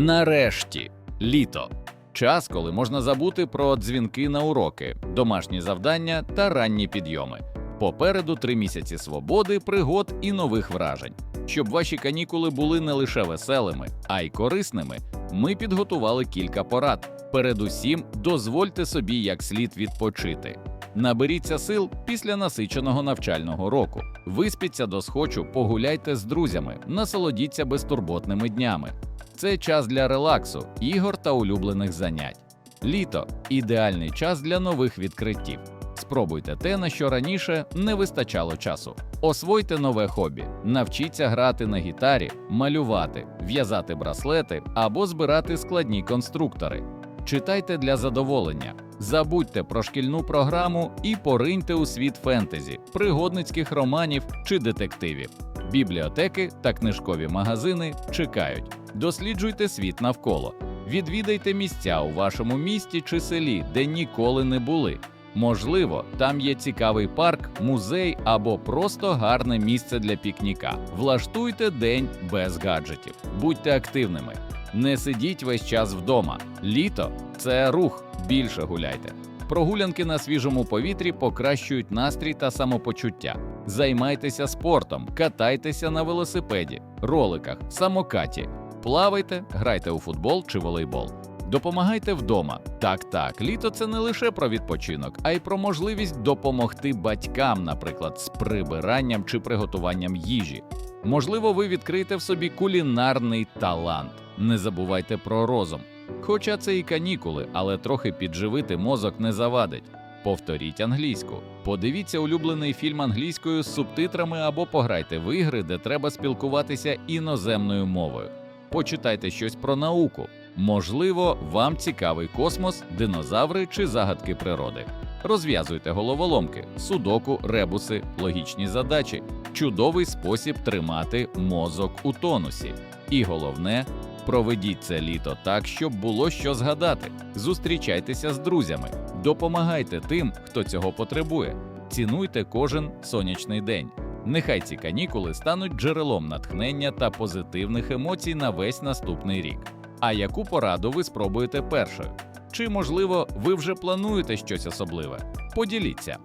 Нарешті літо. Час, коли можна забути про дзвінки на уроки, домашні завдання та ранні підйоми. Попереду три місяці свободи, пригод і нових вражень. Щоб ваші канікули були не лише веселими, а й корисними. Ми підготували кілька порад. Передусім, дозвольте собі як слід відпочити. Наберіться сил після насиченого навчального року. Виспіться до схочу, погуляйте з друзями, насолодіться безтурботними днями. Це час для релаксу, ігор та улюблених занять. Літо ідеальний час для нових відкриттів. Спробуйте те, на що раніше не вистачало часу. Освойте нове хобі, навчіться грати на гітарі, малювати, в'язати браслети або збирати складні конструктори. Читайте для задоволення, забудьте про шкільну програму і пориньте у світ фентезі, пригодницьких романів чи детективів. Бібліотеки та книжкові магазини чекають. Досліджуйте світ навколо. Відвідайте місця у вашому місті чи селі, де ніколи не були. Можливо, там є цікавий парк, музей або просто гарне місце для пікніка. Влаштуйте день без гаджетів, будьте активними. Не сидіть весь час вдома. Літо це рух, більше гуляйте. Прогулянки на свіжому повітрі покращують настрій та самопочуття. Займайтеся спортом, катайтеся на велосипеді, роликах, самокаті, плавайте, грайте у футбол чи волейбол. Допомагайте вдома. Так, так, літо це не лише про відпочинок, а й про можливість допомогти батькам, наприклад, з прибиранням чи приготуванням їжі. Можливо, ви відкриєте в собі кулінарний талант. Не забувайте про розум. Хоча це і канікули, але трохи підживити мозок не завадить. Повторіть англійську. Подивіться улюблений фільм англійською з субтитрами або пограйте в ігри, де треба спілкуватися іноземною мовою. Почитайте щось про науку. Можливо, вам цікавий космос, динозаври чи загадки природи. Розв'язуйте головоломки, судоку, ребуси, логічні задачі. Чудовий спосіб тримати мозок у тонусі. І головне, проведіть це літо так, щоб було що згадати. Зустрічайтеся з друзями, допомагайте тим, хто цього потребує. Цінуйте кожен сонячний день. Нехай ці канікули стануть джерелом натхнення та позитивних емоцій на весь наступний рік. А яку пораду ви спробуєте першою? Чи, можливо, ви вже плануєте щось особливе? Поділіться.